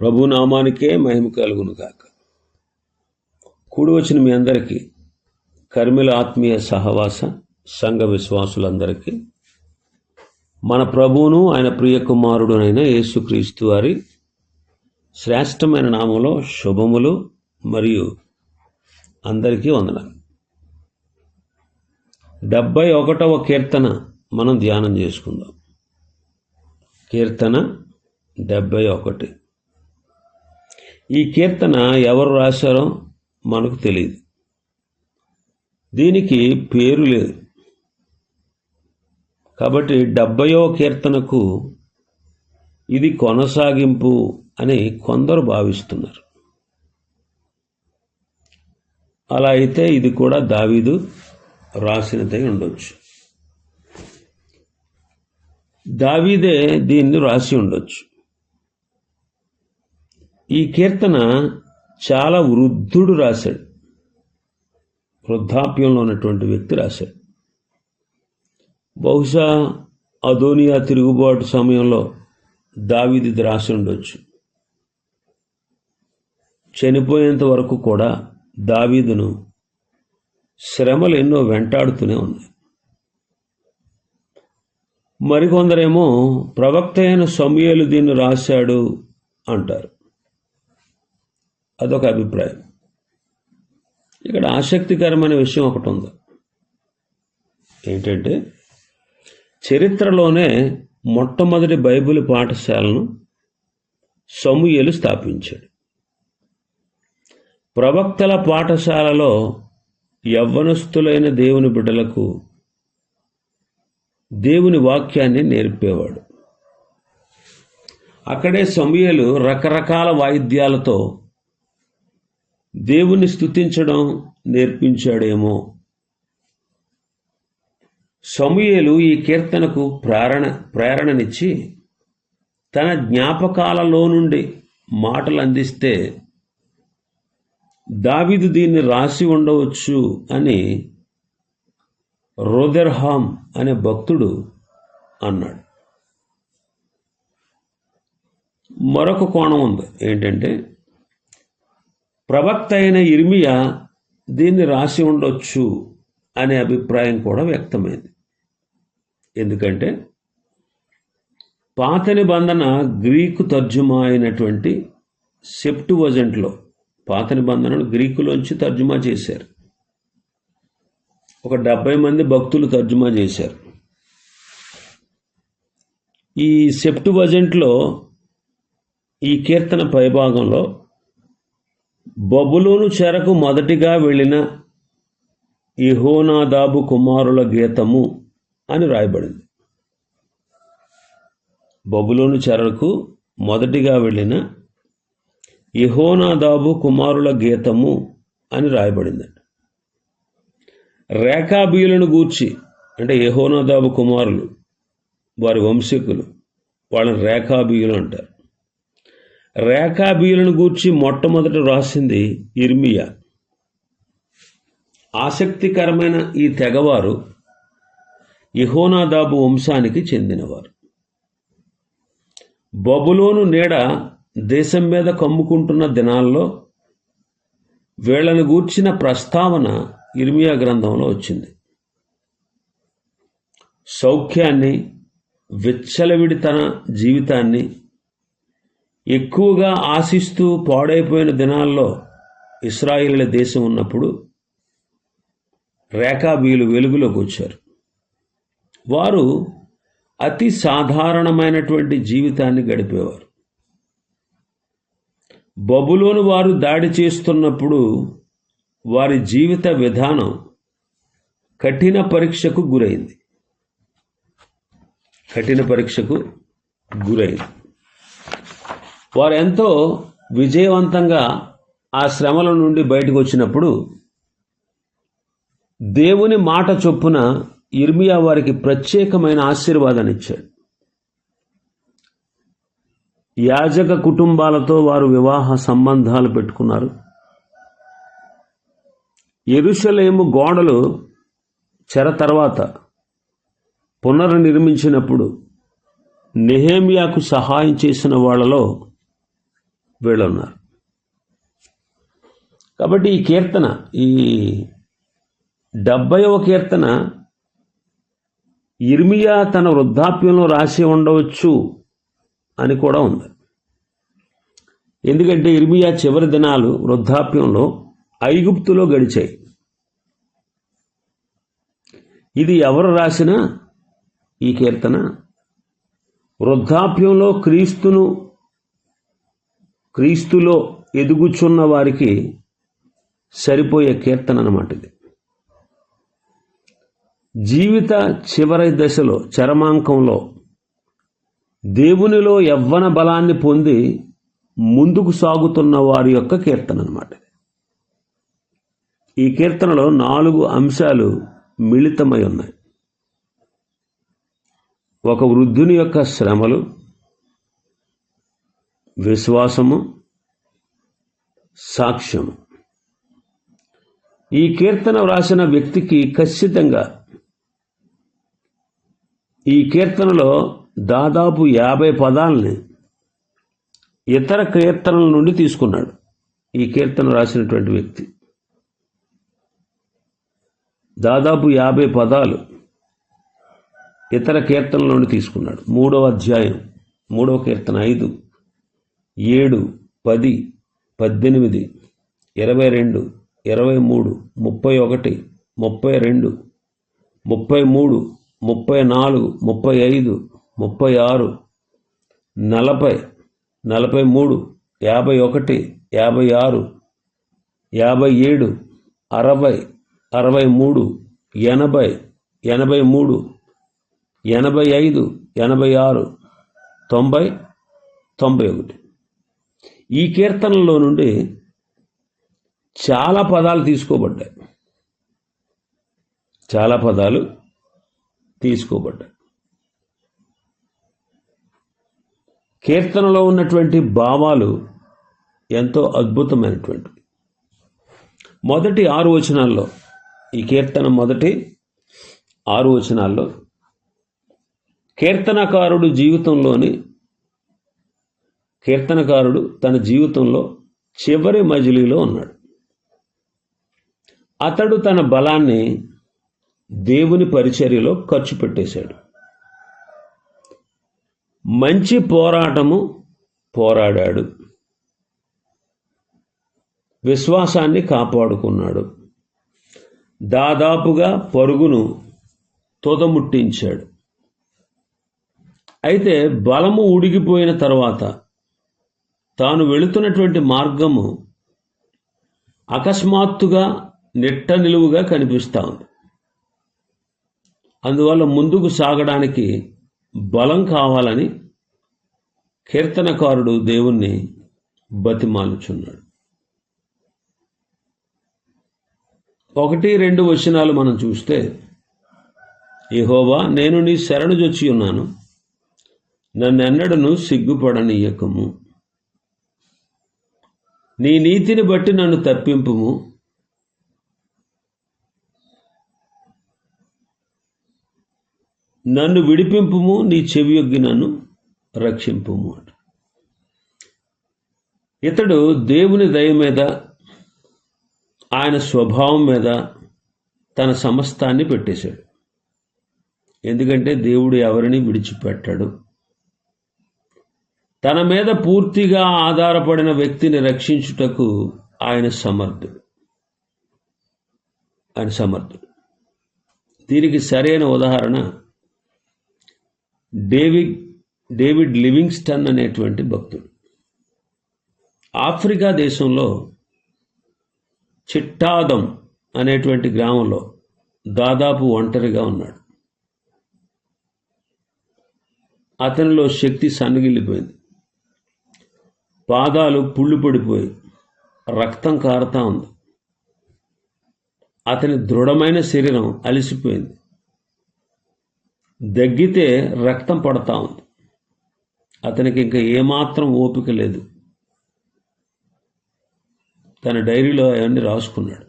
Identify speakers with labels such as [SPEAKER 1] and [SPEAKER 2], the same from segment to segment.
[SPEAKER 1] ప్రభు నామానికే మహిమ కలుగును కాక కూడి వచ్చిన మీ అందరికీ కర్మిల ఆత్మీయ సహవాస సంఘ విశ్వాసులందరికీ మన ప్రభువును ఆయన ప్రియ కుమారుడునైన యేసుక్రీస్తు వారి శ్రేష్టమైన నామంలో శుభములు మరియు అందరికీ వందనాలు. డెబ్బై ఒకటవ కీర్తన మనం ధ్యానం చేసుకుందాం. కీర్తన డెబ్బై ఒకటి. ఈ కీర్తన ఎవరు రాశారో మనకు తెలియదు దీనికి పేరు లేదు. కాబట్టి డెబ్బయో కీర్తనకు ఇది కొనసాగింపు అని కొందరు భావిస్తున్నారు. అలా అయితే ఇది కూడా దావీదు రాసినదై ఉండొచ్చు. దావీదే దీన్ని రాసి ఉండొచ్చు. ఈ కీర్తన చాలా వృద్ధుడు రాశాడు. వృద్ధాప్యంలో ఉన్నటువంటి వ్యక్తి రాశాడు. బహుశా అదోనియా తిరుగుబాటు సమయంలో దావిది రాసి ఉండొచ్చు. చనిపోయేంత వరకు కూడా దావీదును శ్రమలు ఎన్నో వెంటాడుతూనే ఉన్నాయి. మరికొందరేమో ప్రవక్త అయిన సమయలు దీన్ని రాశాడు అంటారు. అదొక అభిప్రాయం. ఇక్కడ ఆసక్తికరమైన విషయం ఒకటి ఉంది. ఏంటంటే చరిత్రలోనే మొట్టమొదటి బైబిల్ పాఠశాలను సమూయలు స్థాపించాడు. ప్రవక్తల పాఠశాలలో యవ్వనస్తులైన దేవుని బిడ్డలకు దేవుని వాక్యాన్ని నేర్పేవాడు. అక్కడే సమూయలు రకరకాల వాయిద్యాలతో దేవుని స్థుతించడం నేర్పించాడేమో. సమూయేలు ఈ కీర్తనకు ప్రేరణ ప్రేరణనిచ్చి తన జ్ఞాపకాలలో నుండి మాటలు అందిస్తే దావిదు దీన్ని రాసి ఉండవచ్చు అని రోదర్హామ్ అనే భక్తుడు అన్నాడు. మరొక కోణం ఉంది. ఏంటంటే ప్రవక్త అయిన ఇర్మియా దీన్ని రాసి ఉండొచ్చు అనే అభిప్రాయం కూడా వ్యక్తమైంది. ఎందుకంటే పాత నిబంధన గ్రీకు తర్జుమా అయినటువంటి సెప్టువజెంట్లో పాత నిబంధనను గ్రీకులోంచి తర్జుమా చేశారు. ఒక డెబ్బై మంది భక్తులు తర్జుమా చేశారు. ఈ సెప్టువజెంట్లో ఈ కీర్తన పైభాగంలో బబులోను చెరకు మొదటిగా వెళ్ళిన ఇహోనాదాబు కుమారుల గీతము అని రాయబడింది. బబులోను చెరకు మొదటిగా వెళ్ళిన ఇహోనాదాబు కుమారుల గీతము అని రాయబడింది. రేఖాబీయులను గూర్చి అంటే యహోనాదాబు కుమారులు వారి వంశీకులు వాళ్ళని రేఖాబీయులు అంటారు. రేఖాబీయులను గూర్చి మొట్టమొదట రాసింది ఇర్మియా. ఆసక్తికరమైన ఈ తెగవారు ఇహోనాదాబు వంశానికి చెందినవారు. బబులోను నీడ దేశం మీద కమ్ముకుంటున్న దినాల్లో వీళ్ళను గూర్చిన ప్రస్తావన ఇర్మియా గ్రంథంలో వచ్చింది. సౌఖ్యాన్ని విచ్చలవిడితన జీవితాన్ని ఎక్కువగా ఆశిస్తూ పాడైపోయిన దినాల్లో ఇస్రాయిల దేశం ఉన్నప్పుడు రేఖాబీలు వెలుగులోకి వచ్చారు. వారు అతి సాధారణమైనటువంటి జీవితాన్ని గడిపేవారు. బబులోను వారు దాడి చేస్తున్నప్పుడు వారి జీవిత విధానం కఠిన పరీక్షకు గురైంది. కఠిన పరీక్షకు గురైంది. వారు ఎంతో విజయవంతంగా ఆ శ్రమల నుండి బయటకు వచ్చినప్పుడు దేవుని మాట చొప్పున ఇర్మియా వారికి ప్రత్యేకమైన ఆశీర్వాదాన్ని ఇచ్చాడు. యాజక కుటుంబాలతో వారు వివాహ సంబంధాలు పెట్టుకున్నారు. ఎరుషలేము గోడలు చెర తర్వాత పునర్నిర్మించినప్పుడు నెహేమియాకు సహాయం చేసిన వాళ్ళలో వీళ్ళు ఉన్నారు కాబట్టి ఈ కీర్తన ఈ డెబ్బైవ కీర్తన ఇర్మియా తన వృద్ధాప్యంలో రాసి ఉండవచ్చు అని కూడా ఉంది. ఎందుకంటే ఇర్మియా చివరి దినాలు వృద్ధాప్యంలో ఐగుప్తులో గడిచాయి. ఇది ఎవరు రాసిన ఈ కీర్తన? వృద్ధాప్యంలో క్రీస్తును క్రీస్తులో ఎదుగుచున్న వారికి సరిపోయే కీర్తన అన్నమాట ఇది. జీవిత చివరి దశలో చరమాంకంలో దేవునిలో యవ్వన బలాన్ని పొంది ముందుకు సాగుతున్న వారి యొక్క కీర్తన అనమాట ఈ కీర్తనలో నాలుగు అంశాలు మిళితమై ఉన్నాయి. ఒక వృద్ధుని యొక్క శ్రమలు విశ్వాసము సాక్ష్యము. ఈ కీర్తన వ్రాసిన వ్యక్తికి ఖచ్చితంగా ఈ కీర్తనలో దాదాపు యాభై పదాలని ఇతర కీర్తనల నుండి తీసుకున్నాడు ఈ కీర్తన రాసినటువంటి వ్యక్తి. దాదాపు యాభై పదాలు ఇతర కీర్తనల నుండి తీసుకున్నాడు. మూడవ అధ్యాయం మూడవ కీర్తన ఐదు. ఏడు పది పద్దెనిమిది ఇరవై రెండు ఇరవై మూడు ముప్పై ఒకటి ముప్పై రెండు ముప్పై మూడు ముప్పై నాలుగు ముప్పై ఐదు ముప్పై ఆరు నలభై నలభై మూడు యాభై ఒకటి యాభై ఆరు యాభై ఏడు అరవై అరవై మూడు ఎనభై ఎనభై మూడు ఎనభై ఐదు ఎనభై ఆరు తొంభై తొంభై ఒకటి. ఈ కీర్తనలో నుండి చాలా పదాలు తీసుకోబడ్డాయి. చాలా పదాలు తీసుకోబడ్డాయి. కీర్తనలో ఉన్నటువంటి భావాలు ఎంతో అద్భుతమైనటువంటివి మొదటి ఆరు వచనాల్లో ఈ కీర్తన మొదటి ఆరు వచనాల్లో కీర్తనకారుడు జీవితంలోని కీర్తనకారుడు తన జీవితంలో చివరి మజిలీలో ఉన్నాడు. అతడు తన బలాన్ని దేవుని పరిచర్యలో ఖర్చు పెట్టేశాడు. మంచి పోరాటము పోరాడాడు. విశ్వాసాన్ని కాపాడుకున్నాడు. దాదాపుగా పరుగును తొదముట్టించాడు. అయితే బలము ఉడిగిపోయిన తర్వాత తాను వెళుతున్నటువంటి మార్గము అకస్మాత్తుగా నిట్ట నిలువుగా కనిపిస్తూ ఉంది. అందువల్ల ముందుకు సాగడానికి బలం కావాలని కీర్తనకారుడు దేవుణ్ణి బతిమాలుచున్నాడు. ఒకటి రెండు వచనాలు మనం చూస్తే ఏహోవా నేను నీ శరణు జొచ్చి ఉన్నాను. నన్నెన్నడను సిగ్గుపడనీయకము. నీ నీతిని బట్టి నన్ను తప్పింపుము. నన్ను విడిపింపుము నీ చెవియొగ్గి నన్ను రక్షింపుము అంట. ఇతడు దేవుని దయ మీద ఆయన స్వభావం మీద తన సమస్తాన్ని పెట్టేశాడు. ఎందుకంటే దేవుడు ఎవరిని విడిచిపెట్టాడు. తన మీద పూర్తిగా ఆధారపడిన వ్యక్తిని రక్షించుటకు ఆయన సమర్థుడు. ఆయన సమర్థుడు. దీనికి సరైన ఉదాహరణ డేవిడ్ డేవిడ్ లివింగ్స్టన్ అనేటువంటి భక్తుడు. ఆఫ్రికా దేశంలో చిట్టాదం అనేటువంటి గ్రామంలో దాదాపు ఒంటరిగా ఉన్నాడు. అతనిలో శక్తి సన్నగిల్లిపోయింది. పాదాలు పుళ్ళు పడిపోయి రక్తం కారుతా ఉంది. అతని దృఢమైన శరీరం అలసిపోయింది. దగ్గితే రక్తం పడతా ఉంది. అతనికి ఇంకా ఏమాత్రం ఓపిక లేదు. తన డైరీలో అవన్నీ రాసుకున్నాడు.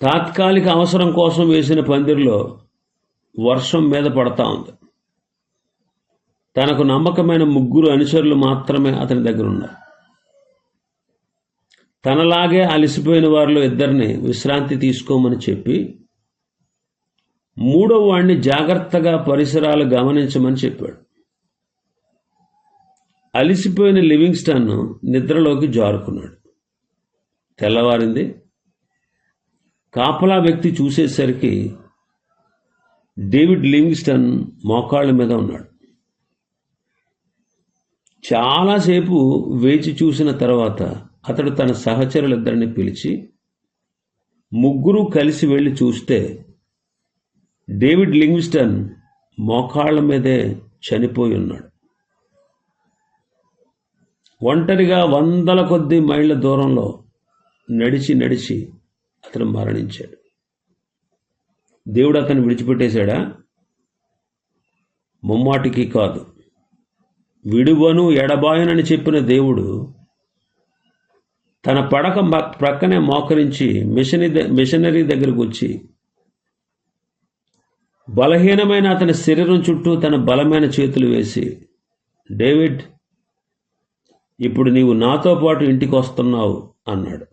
[SPEAKER 1] తాత్కాలిక అవసరం కోసం వేసిన పందిరిలో వర్షం మీద పడతా ఉంది. తనకు నమ్మకమైన ముగ్గురు అనుచరులు మాత్రమే అతని దగ్గర ఉన్నారు తనలాగే అలసిపోయిన వారిలో ఇద్దరిని విశ్రాంతి తీసుకోమని చెప్పి మూడో వాడిని జాగ్రత్తగా పరిసరాలు గమనించమని చెప్పాడు. అలిసిపోయిన లివింగ్స్టన్ నిద్రలోకి జారుకున్నాడు. తెల్లవారింది కాపలా వ్యక్తి చూసేసరికి డేవిడ్ లివింగ్స్టన్ మోకాళ్ళ మీద ఉన్నాడు. చాలాసేపు వేచి చూసిన తర్వాత అతడు తన సహచరులిద్దరిని పిలిచి ముగ్గురు కలిసి వెళ్ళి చూస్తే డేవిడ్ లింగ్స్టన్ మోకాళ్ళ మీదే చనిపోయి ఉన్నాడు. ఒంటరిగా వందల కొద్ది మైళ్ళ దూరంలో నడిచి నడిచి అతను మరణించాడు. దేవుడు అతను విడిచిపెట్టేశాడా? ముమ్మాటికి కాదు. విడువను ఎడబాయనని చెప్పిన దేవుడు తన పడక ప్రక్కనే మోకరించి మిషనరీ మిషనరీ దగ్గరకు వచ్చి బలహీనమైన అతని శరీరం చుట్టూ తన బలమైన చేతులు వేసి డేవిడ్ ఇప్పుడు నీవు నాతో పాటు ఇంటికి వస్తున్నావు అన్నాడు.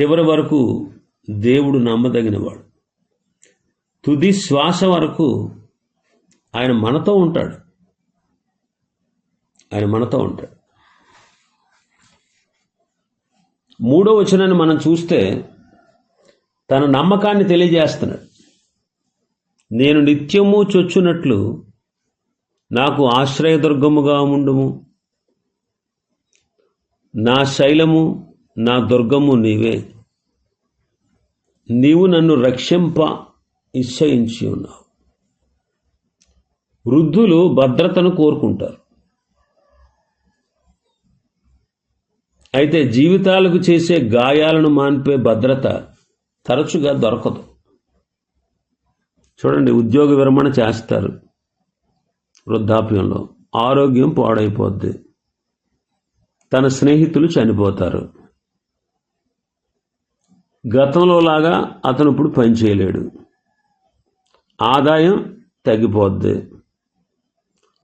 [SPEAKER 1] చివరి వరకు దేవుడు నమ్మదగినవాడు. తుది శ్వాస వరకు ఆయన మనతో ఉంటాడు. ఆయన మనతో ఉంటాడు. మూడో వచనాన్ని మనం చూస్తే తన నమ్మకాన్ని తెలియజేస్తున్నాడు. నేను నిత్యము చొచ్చునట్లు నాకు ఆశ్రయదుర్గముగా ఉండుము. నా శైలము నా దుర్గము నీవే. నీవు నన్ను రక్షింప నిశ్చయించి ఉన్నావు. వృద్ధులు భద్రతను కోరుకుంటారు. అయితే జీవితాలకు చేసే గాయాలను మాన్పే భద్రత తరచుగా దొరకదు. చూడండి ఉద్యోగ విరమణ చేస్తారు వృద్ధాప్యంలో. ఆరోగ్యం పాడైపోద్ది. తన స్నేహితులు చనిపోతారు. గతంలో లాగా అతను ఇప్పుడు పని చేయలేడు. ఆదాయం తగ్గిపోద్ది.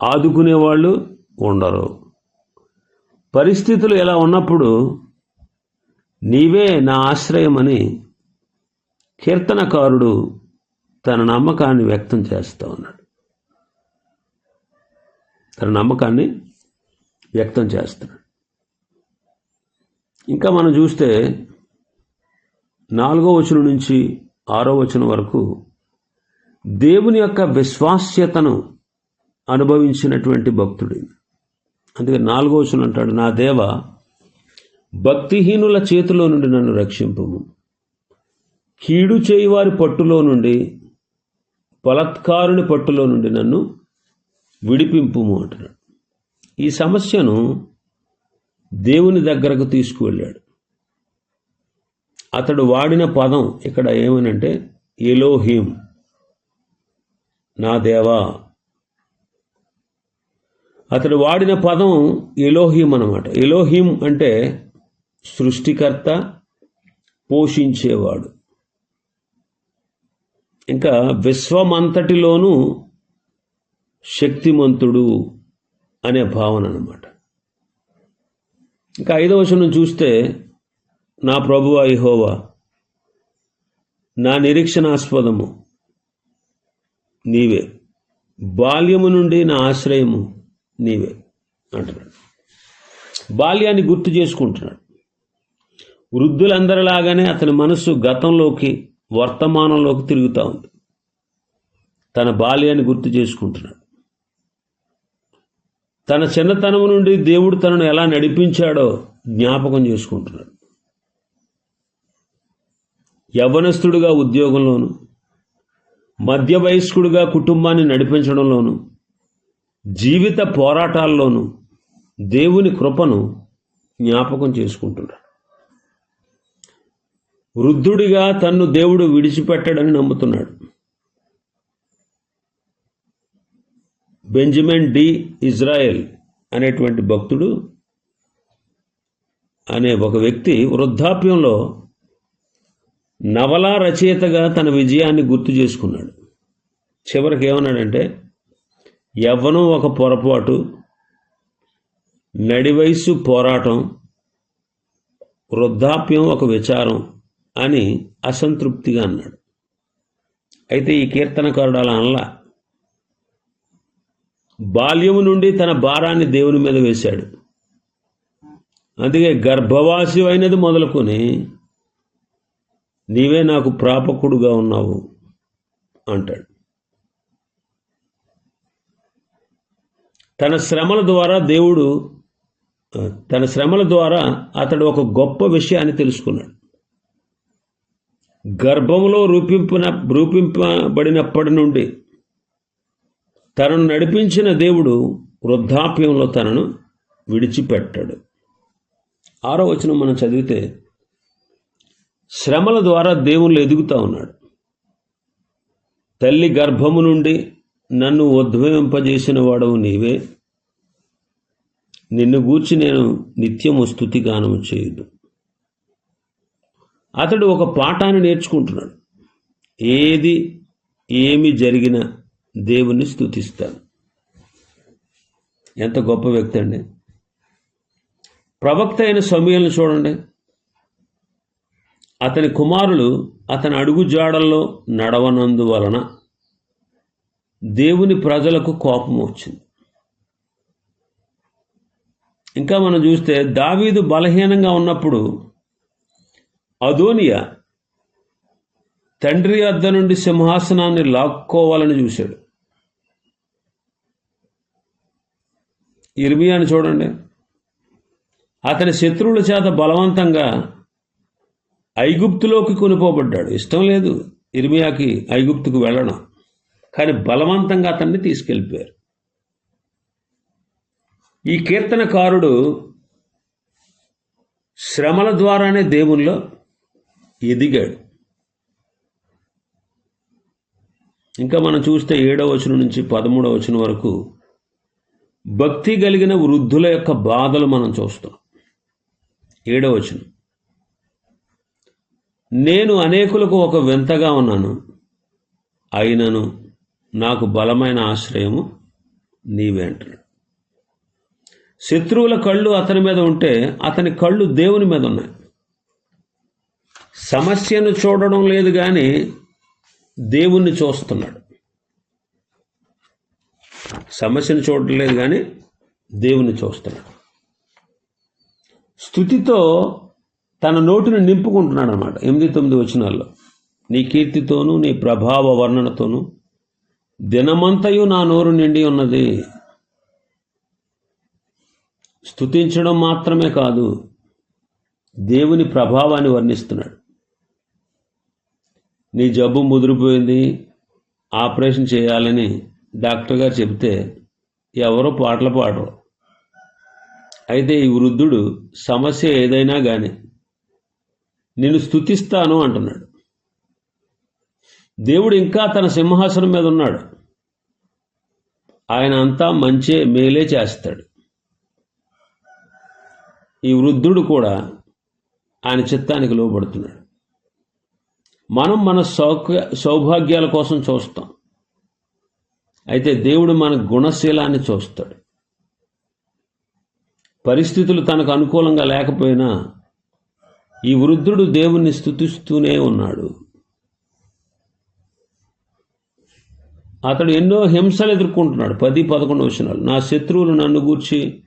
[SPEAKER 1] ఆదుకునేవాళ్ళు ఉండరు. పరిస్థితులు ఎలా ఉన్నప్పుడు నీవే నా ఆశ్రయమని కీర్తనకారుడు తన నమ్మకాన్ని వ్యక్తం చేస్తూ ఉన్నాడు. తన నమ్మకాన్ని వ్యక్తం చేస్తున్నాడు. ఇంకా మనం చూస్తే నాలుగో వచనం నుంచి ఆరో వచనం వరకు దేవుని యొక్క విశ్వాస్యతను అనుభవించినటువంటి భక్తుడు అందుకే నాలుగో వచనం అంటాడు నా దేవ భక్తిహీనుల చేతిలో నుండి నన్ను రక్షింపము. కీడు చేయువారి పట్టులో నుండి బలత్కారుని పట్టులో నుండి నన్ను విడిపింపుము అంటున్నాడు. ఈ సమస్యను దేవుని దగ్గరకు తీసుకువెళ్ళాడు. అతడు వాడిన పదం ఇక్కడ ఏమనంటే ఎలోహీం. నా దేవా అతడు వాడిన పదం ఎలోహీం అనమాట ఎలోహీం అంటే సృష్టికర్త పోషించేవాడు. ఇంకా విశ్వమంతటిలోనూ శక్తిమంతుడు అనే భావన అనమాట ఇంకా ఐదవ వచనం చూస్తే నా ప్రభు ఐహోవా నా నిరీక్షణాస్పదము నీవే. బాల్యము నుండి నా ఆశ్రయము నీవే అంటున్నాడు. బాల్యాన్ని గుర్తు చేసుకుంటున్నాడు. వృద్ధులందరిలాగానే అతని మనస్సు గతంలోకి వర్తమానంలోకి తిరుగుతూ ఉంది. తన బాల్యాన్ని గుర్తు చేసుకుంటున్నాడు. తన చిన్నతనం నుండి దేవుడు తనను ఎలా నడిపించాడో జ్ఞాపకం చేసుకుంటున్నాడు. యవనస్తుడుగా ఉద్యోగంలోను మధ్య వయస్కుడుగా కుటుంబాన్ని నడిపించడంలోను జీవిత పోరాటాల్లోనూ దేవుని కృపను జ్ఞాపకం చేసుకుంటున్నాడు. వృద్ధుడిగా తన్ను దేవుడు విడిచిపెట్టడని నమ్ముతున్నాడు. బెంజమిన్ డి ఇజ్రాయెల్ అనేటువంటి భక్తుడు అనే ఒక వ్యక్తి వృద్ధాప్యంలో నవలా రచయితగా తన విజయాన్ని గుర్తు చేసుకున్నాడు. చివరికి ఏమన్నాడంటే యవ్వనం ఒక పొరపాటు నడివయసు పోరాటం వృద్ధాప్యం ఒక విచారం అని అసంతృప్తిగా అన్నాడు. అయితే ఈ కీర్తనకారుడు అలా అనలా బాల్యము నుండి తన భారాన్ని దేవుని మీద వేశాడు. అందుకే గర్భవాసి అయినది మొదలుకొని నీవే నాకు ప్రాపకుడుగా ఉన్నావు అంటాడు. తన శ్రమల ద్వారా దేవుడు తన శ్రమల ద్వారా అతడు ఒక గొప్ప విషయాన్ని తెలుసుకున్నాడు. గర్భంలో రూపింపిన రూపింపబడినప్పటి నుండి తనను నడిపించిన దేవుడు వృద్ధాప్యంలో తనను విడిచిపెట్టాడు. ఆరో వచనం మనం చదివితే శ్రమల ద్వారా దేవుళ్ళు ఎదుగుతూ ఉన్నాడు. తల్లి గర్భము నుండి నన్ను ఉద్భవింపజేసిన వాడవు నీవే. నిన్ను గూర్చి నేను నిత్యము స్థుతిగానము చేయదు అతడు ఒక పాఠాన్ని నేర్చుకుంటున్నాడు. ఏది ఏమి జరిగినా దేవుణ్ణి స్థుతిస్తాను ఎంత గొప్ప వ్యక్తి అండి. ప్రవక్త అయిన సమయాలను చూడండి. అతని కుమారులు అతని అడుగు జాడల్లో నడవనందువలన దేవుని ప్రజలకు కోపం వచ్చింది. ఇంకా మనం చూస్తే దావీదు బలహీనంగా ఉన్నప్పుడు అదోనియా తండ్రి అద్ద నుండి సింహాసనాన్ని లాక్కోవాలని చూశాడు. ఇర్మియాని చూడండి. అతని శత్రువుల చేత బలవంతంగా ఐగుప్తులోకి కొనిపోబడ్డాడు. ఇష్టం లేదు ఇర్మియాకి ఐగుప్తుకు వెళ్ళడం. కానీ బలవంతంగా అతన్ని తీసుకెళ్ళిపోయారు. ఈ కీర్తనకారుడు శ్రమల ద్వారానే దేవుల్లో ఎదిగాడు. ఇంకా మనం చూస్తే ఏడవ వచనం నుంచి పదమూడవ వచనం వరకు భక్తి కలిగిన వృద్ధుల యొక్క బాధలు మనం చూస్తాం. ఏడవ వచనం. నేను అనేకులకు ఒక వింతగా ఉన్నాను. అయినను నాకు బలమైన ఆశ్రయము నీవే అంటున్నాడు. శత్రువుల కళ్ళు అతని మీద ఉంటే అతని కళ్ళు దేవుని మీద ఉన్నాయి. సమస్యను చూడడం లేదు కానీ దేవుణ్ణి చూస్తున్నాడు. సమస్యను చూడడం లేదు కానీ దేవుణ్ణి చూస్తున్నాడు. స్థుతితో తన నోటిని నింపుకుంటున్నాడు అనమాట ఎనిమిది తొమ్మిది వచనాల్లో నీ కీర్తితోనూ నీ ప్రభావ వర్ణనతోనూ దినమంతయు నా నోరు నిండి ఉన్నది. స్థుతించడం మాత్రమే కాదు దేవుని ప్రభావాన్ని వర్ణిస్తున్నాడు. నీ జబ్బు ముదిరిపోయింది ఆపరేషన్ చేయాలని డాక్టర్ గారు చెబితే ఎవరో పాటలు పాడరు. అయితే ఈ వృద్ధుడు సమస్య ఏదైనా కానీ నేను స్థుతిస్తాను అంటున్నాడు. దేవుడు ఇంకా తన సింహాసనం మీద ఉన్నాడు. ఆయన అంతా మంచే మేలే చేస్తాడు. ఈ వృద్ధుడు కూడా ఆయన చిత్తానికి లోబడుతున్నాడు. మనం మన సౌఖ్య సౌభాగ్యాల కోసం చూస్తాం. అయితే దేవుడు మన గుణశీలాన్ని చూస్తాడు. పరిస్థితులు తనకు అనుకూలంగా లేకపోయినా ఈ వృద్ధుడు దేవుణ్ణి స్థుతిస్తూనే ఉన్నాడు. అతడు ఎన్నో హింసలు ఎదుర్కొంటున్నాడు. పది పదకొండు వచనాలు. నా శత్రువులు నన్ను గూర్చి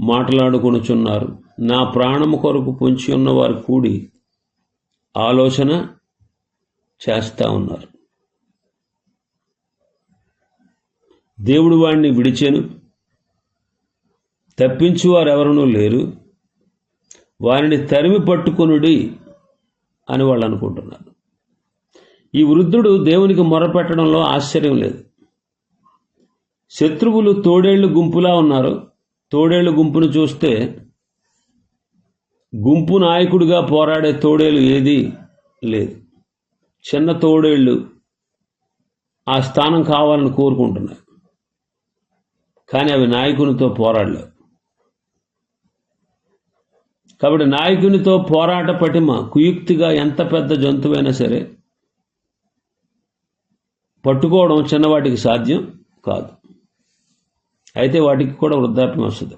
[SPEAKER 1] మాట్లాడుకొనుచున్నారు. నా ప్రాణము కొరకు పొంచి ఉన్నవారు కూడి ఆలోచన చేస్తూ ఉన్నారు. దేవుడు వాడిని విడిచెను. తప్పించువారు ఎవరనూ లేరు. వారిని తరిమి పట్టుకునుడి అని వాళ్ళు అనుకుంటున్నారు. ఈ వృద్ధుడు దేవునికి మొరపెట్టడంలో ఆశ్చర్యం లేదు. శత్రువులు తోడేళ్ళు గుంపులా ఉన్నారు. తోడేళ్ళు గుంపును చూస్తే గుంపు నాయకుడిగా పోరాడే తోడేలు ఏది లేదు. చిన్న తోడేళ్ళు ఆ స్థానం కావాలని కోరుకుంటున్నాయి. కానీ అవి నాయకునితో పోరాడలేవు కాబట్టి నాయకునితో పోరాట పటిమ కుయుక్తిగా ఎంత పెద్ద జంతువైనా సరే పట్టుకోవడం చిన్నవాటికి సాధ్యం కాదు. అయితే వాటికి కూడా వృద్ధాప్యం వస్తుంది.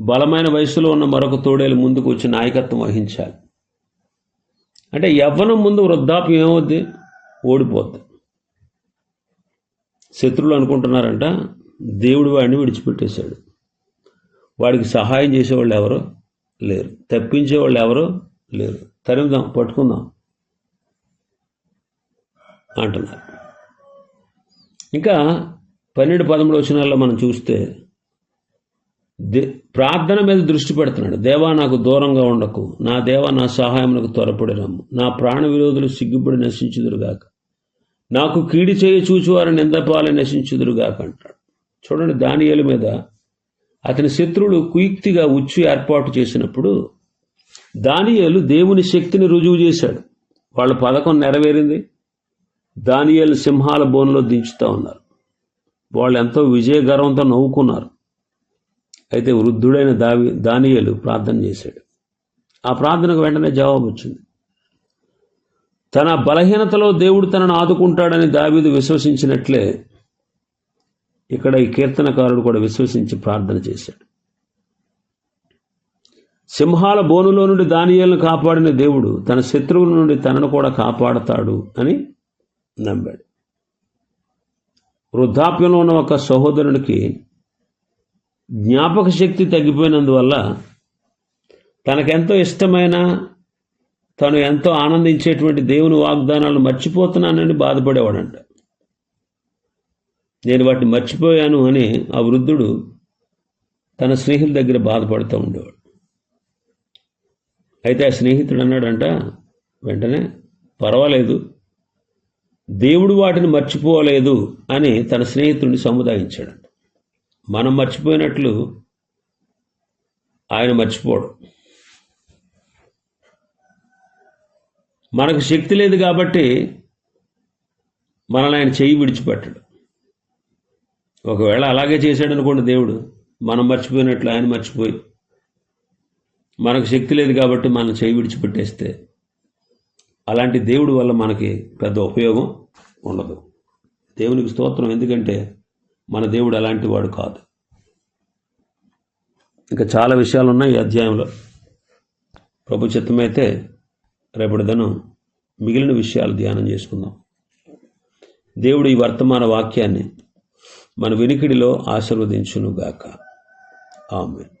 [SPEAKER 1] బలమైన వయసులో ఉన్న మరొక తోడేలు ముందుకు వచ్చి నాయకత్వం వహించాలి. అంటే యవ్వనం ముందు వృద్ధాప్యం ఏమవుద్ది? ఓడిపోద్ది. శత్రువులు అనుకుంటున్నారంట దేవుడు వాడిని విడిచిపెట్టేశాడు. వాడికి సహాయం చేసేవాళ్ళు ఎవరు? లేరు. తప్పించేవాళ్ళు ఎవరు? లేరు. తరిమిదాం పట్టుకుందాం. అంటున్నారు. ఇంకా పన్నెండు పదమూడు వచనాల్లో మనం చూస్తే దే ప్రార్థన మీద దృష్టి పెడుతున్నాడు. దేవా నాకు దూరంగా ఉండకు. నా దేవా నా సహాయమునకు త్వరపడి రమ్ము నా ప్రాణ విరోధులు సిగ్గుపడి నశించుదురుగాక. నాకు కీడి చేయ చూచువారు నిందపాలు నశించుదురుగాక అంటాడు. చూడండి దానియేలు మీద అతని శత్రువులు కుయుక్తిగా ఉచ్చు ఏర్పాటు చేసినప్పుడు దానియలు దేవుని శక్తిని రుజువు చేశాడు. వాళ్ళ పథకం నెరవేరింది. దానియేలు సింహాల బోన్లో దించుతూ ఉన్నారు. వాళ్ళు ఎంతో విజయగర్వంతో నవ్వుకున్నారు. అయితే వృద్ధుడైన దావి దానియలు ప్రార్థన చేశాడు. ఆ ప్రార్థనకు వెంటనే జవాబు వచ్చింది తన బలహీనతలో దేవుడు తనను ఆదుకుంటాడని దావీదు విశ్వసించినట్లే ఇక్కడ ఈ కీర్తనకారుడు కూడా విశ్వసించి ప్రార్థన చేశాడు. సింహాల బోనులో నుండి దానియాలను కాపాడిన దేవుడు తన శత్రువుల నుండి తనను కూడా కాపాడతాడు అని నమ్మాడు వృద్ధాప్యంలో ఉన్న ఒక సహోదరునికి జ్ఞాపక శక్తి తగ్గిపోయినందువల్ల తనకెంతో ఇష్టమైన తను ఎంతో ఆనందించేటువంటి దేవుని వాగ్దానాలను మర్చిపోతున్నానని బాధపడేవాడంట. నేను వాటిని మర్చిపోయాను అని ఆ వృద్ధుడు తన స్నేహితుల దగ్గర బాధపడుతూ ఉండేవాడు. అయితే ఆ స్నేహితుడు అన్నాడంట వెంటనే పర్వాలేదు దేవుడు వాటిని మర్చిపోలేదు అని తన స్నేహితుడిని సముదాయించాడు మనం మర్చిపోయినట్లు ఆయన మర్చిపోడు. మనకు శక్తి లేదు కాబట్టి మనల్ని ఆయన చెయ్యి విడిచిపెట్టడు. ఒకవేళ అలాగే చేశాడు అనుకోండి దేవుడు మనం మర్చిపోయినట్లు ఆయన మర్చిపోయి మనకు శక్తి లేదు కాబట్టి మనం చేయి విడిచిపెట్టేస్తే అలాంటి దేవుడి వల్ల మనకి పెద్ద ఉపయోగం ఉండదు. దేవునికి స్తోత్రం. ఎందుకంటే మన దేవుడు అలాంటి వాడు కాదు. ఇంకా చాలా విషయాలు ఉన్నాయి ఈ అధ్యాయంలో. ప్రభు చిత్తమైతే రేపటిదనం మిగిలిన విషయాలు ధ్యానం చేసుకుందాం. దేవుడు ఈ వర్తమాన వాక్యాన్ని మన వినికిడిలో ఆశీర్వదించునుగాక. ఆమె